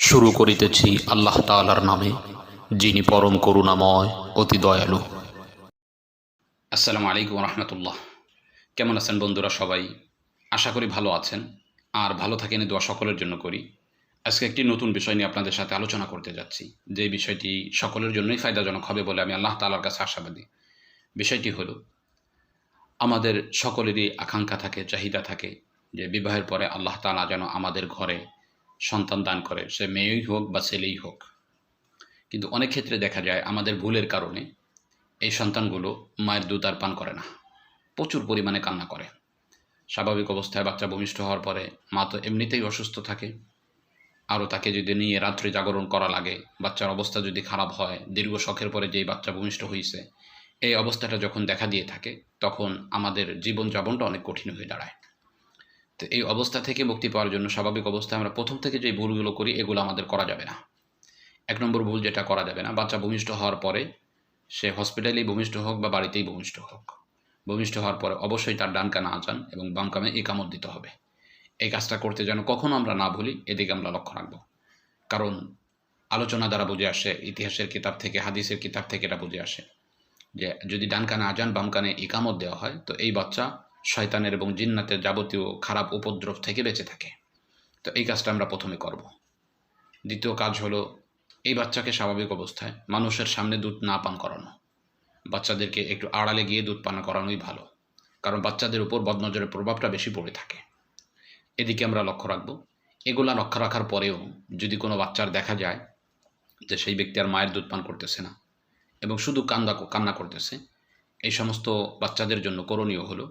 শুরু করিতেছি আল্লাহ তাআলার নামে, যিনি পরম করুণাময়, অতি দয়ালু। আসসালামু আলাইকুম রহমতুল্লাহ। কেমন আছেন বন্ধুরা সবাই? আশা করি ভালো আছেন। আর ভালো থাকেন দোয়া সকলের জন্য করি। আজকে একটি নতুন বিষয় নিয়ে আপনাদের সাথে আলোচনা করতে যাচ্ছি। যে বিষয়টি সকলের জন্যই ফায়দাজনক হবে বলে আমি আল্লাহ তালার কাছে আশাবাদী। বিষয়টি হলো, আমাদের সকলেরই আকাঙ্ক্ষা থাকে, চাহিদা থাকে যে বিবাহের পরে আল্লাহ তাআলা যেন আমাদের ঘরে সন্তান দান করে, সে মেয়েই হোক বা ছেলেই হোক। কিন্তু অনেক ক্ষেত্রে দেখা যায় আমাদের ভুলের কারণে এই সন্তানগুলো মায়ের দুধ আর পান করে না। প্রচুর পরিমাণে কান্না করে। স্বাভাবিক অবস্থায় বাচ্চা ভূমিষ্ঠ হওয়ার পরে মা তো এমনিতেই অসুস্থ থাকে। আরও তাকে যদি নিয়ে রাত্রে জাগরণ করা লাগে, বাচ্চার অবস্থা যদি খারাপ হয়, দীর্ঘ শখের পরে যেই বাচ্চা ভূমিষ্ঠ হয়েছে এই অবস্থাটা যখন দেখা দিয়ে থাকে, তখন আমাদের জীবনযাপনটা অনেক কঠিন হয়ে দাঁড়ায়। তো এই অবস্থা থেকে মুক্তি পাওয়ার জন্য স্বাভাবিক অবস্থায় আমরা প্রথম থেকে যে ভুলগুলো করি, এগুলো আমাদের করা যাবে না। এক নম্বর ভুল যেটা করা যাবে না, বাচ্চা ভূমিষ্ঠ হওয়ার পরে সে হসপিটালেই ভূমিষ্ঠ হোক বা বাড়িতেই ভূমিষ্ঠ হোক। ভূমিষ্ঠ হওয়ার পরে অবশ্যই তার ডান কানে আজান এবং বাম কামে একামত দিতে হবে। এই কাজটা করতে যেন কখনো আমরা না ভুলি, এদিকে আমরা লক্ষ্য রাখব। কারণ আলোচনা দ্বারা বুঝে আসে, ইতিহাসের কিতাব থেকে, হাদিসের কিতাব থেকে এটা বুঝে আসে। যে যদি ডান কানে আজান, বাম কানে ইকামত দেওয়া হয়, তো এই বাচ্চা শয়তানের এবং জিন্নাতের যাবতীয় খারাপ উপদ্রব থেকে বেঁচে থাকে। তো এই কাজটা আমরা প্রথমে করব। দ্বিতীয় কাজ হলো, এই বাচ্চাকে স্বাভাবিক অবস্থায় মানুষের সামনে দুধ না পান করানো। বাচ্চাদেরকে একটু আড়ালে গিয়ে দুধ পান করানোই ভালো, কারণ বাচ্চাদের উপর বদনজরের প্রভাবটা বেশি পড়ে থাকে। এদিকে আমরা লক্ষ্য রাখব, এগুলা লক্ষ্য রাখার পরেও যদি কোনো বাচ্চার দেখা যায় যে সেই ব্যক্তি আর মায়ের দুধ পান করতেছে না এবং শুধু কান্দা কান্না করতেছে, এই সমস্ত বাচ্চাদের জন্য করণীয় হলো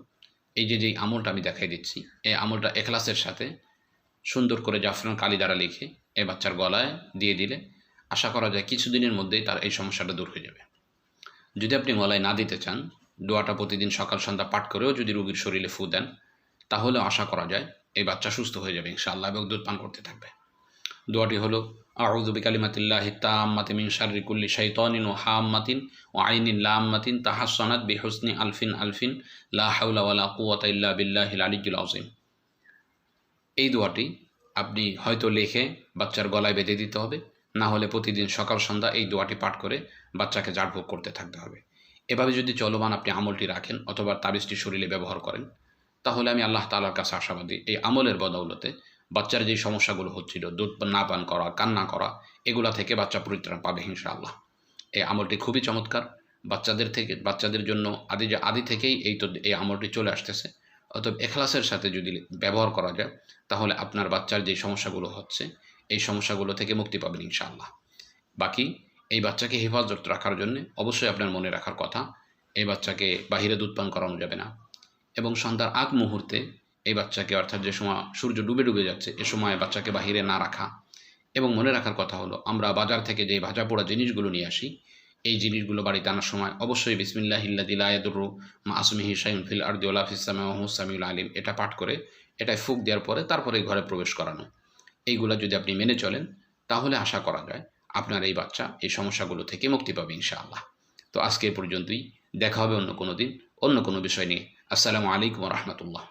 এই যে যেই আমলটা আমি দেখাই দিচ্ছি, এই আমলটা এখলাসের সাথে সুন্দর করে জাফরান কালি দ্বারা লিখে এই বাচ্চার গলায় দিয়ে দিলে আশা করা যায় কিছুদিনের মধ্যেই তার এই সমস্যাটা দূর হয়ে যাবে। যদি আপনি গলায় না দিতে চান, দোয়াটা প্রতিদিন সকাল সন্ধ্যা পাঠ করেও যদি রোগীর শরীরে ফু দেন তাহলে আশা করা যায় এই বাচ্চা সুস্থ হয়ে যাবে ইনশাআল্লাহ এবং দুধ পান করতে থাকবে। দোয়াটি হলো, আউযু বিকালিমাতিল্লাহ তাম্মাতি মিন শাররি ওয়া হাম্মাতিন ওয়া আইনিন লাম্মাতিন তাহাসসানাত বিহুসনি আলফিন আলফিন লা হাওলা ওয়ালা কুওয়াতা ইল্লা আযীম। এই দোয়াটি আপনি হয়তো লেখে বাচ্চার গলায় বেঁধে দিতে হবে, না হলে প্রতিদিন সকাল, সন্ধ্যা এই দোয়াটি পাঠ করে বাচ্চাকে জাড়ভোগ করতে থাকতে হবে। এভাবে যদি চলমান আপনি আমলটি রাখেন অথবা তাবিজটি শরীরে ব্যবহার করেন, তাহলে আমি আল্লাহ তালার কাছে আশাবাদী, এই আমলের বদৌলতে বাচ্চার যে সমস্যাগুলো হচ্ছিল, দুধ না পান করা, কান্না করা, এগুলা থেকে বাচ্চা পরিত্রাণ পাবে আল্লাহ এই আমলটি খুবই চমৎকার। বাচ্চাদের থেকে, বাচ্চাদের জন্য আদি যে, আদি থেকেই এই তো, এই আমলটি চলে আসতেছে। অতএব এখলাসের সাথে যদি ব্যবহার করা যায়, তাহলে আপনার বাচ্চার যে সমস্যাগুলো হচ্ছে, এই সমস্যাগুলো থেকে মুক্তি পাবেন ইনশাআল্লাহ। বাকি, এই বাচ্চাকে হেফাজত রাখার জন্য অবশ্যই আপনার মনে রাখার কথা, এই বাচ্চাকে বাহিরে দুধ পান করানো যাবে না। এবং সন্ধ্যার আগ মুহূর্তে এই বাচ্চাকে অর্থাৎ যে সময় সূর্য ডুবে ডুবে যাচ্ছে, এ সময় বাচ্চাকে বাহিরে না রাখা। এবং মনে রাখার কথা হলো, আমরা বাজার থেকে যে ভাজা পোড়া জিনিসগুলো নিয়ে আসি, এই জিনিসগুলো বাড়িতে আনার সময় অবশ্যই বিসমিল্লাহ ইল্লাদিলায়াদুরু মা আসমিহি শাহিন ফিল আর্দিউল্লাহ ফিসামিউল আলিম। এটা পাঠ করে এটায় ফুক দেওয়ার পরে তারপরে ঘরে প্রবেশ করানো। এইগুলো যদি আপনি মেনে চলেন, তাহলে আশা করা যায় আপনার এই বাচ্চা এই সমস্যাগুলো থেকে মুক্তি পাবে ইনশাআল্লাহ। তো আজকে পর্যন্তই। দেখা হবে অন্য কোনো দিন, অন্য কোনো বিষয় নিয়ে। আসসালামু আলাইকুম রহমতুল্লাহ।